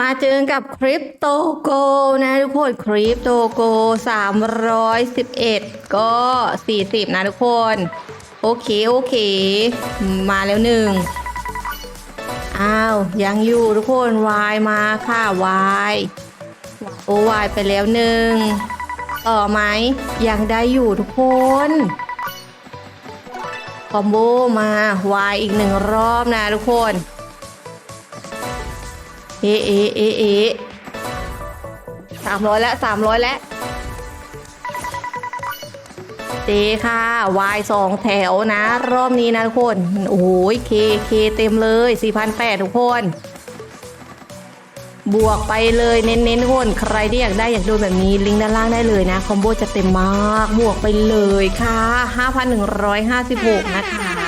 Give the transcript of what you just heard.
มาเจอกับคริปโตโกนะทุกคนคริปโตโก311 ก็ 40 นะทุกคน โอเค โอเค มาแล้วหนึ่งอ้าว ยังอยู่ทุกคนวายมาค่ะวายโอวายไปแล้วหนึ่งต่อไหมยังได้อยู่ทุกคนคอมโบมาวายอีกหนึ่งรอบนะทุกคน เอะเอะเอะเอะสามร้อยแล้วสามร้อยแล้วเจค่ะวายสองแถวนะ รอบนี้นะทุกคน โอ้โหเคเคเต็มเลย4,800ทุกคน บวกไปเลยเน้นๆทุกคน ใครที่อยากได้อยากดูแบบนี้ลิงก์ด้านล่างได้เลยนะ คอมโบจะเต็มมาก บวกไปเลยค่ะ 5,156 นะคะ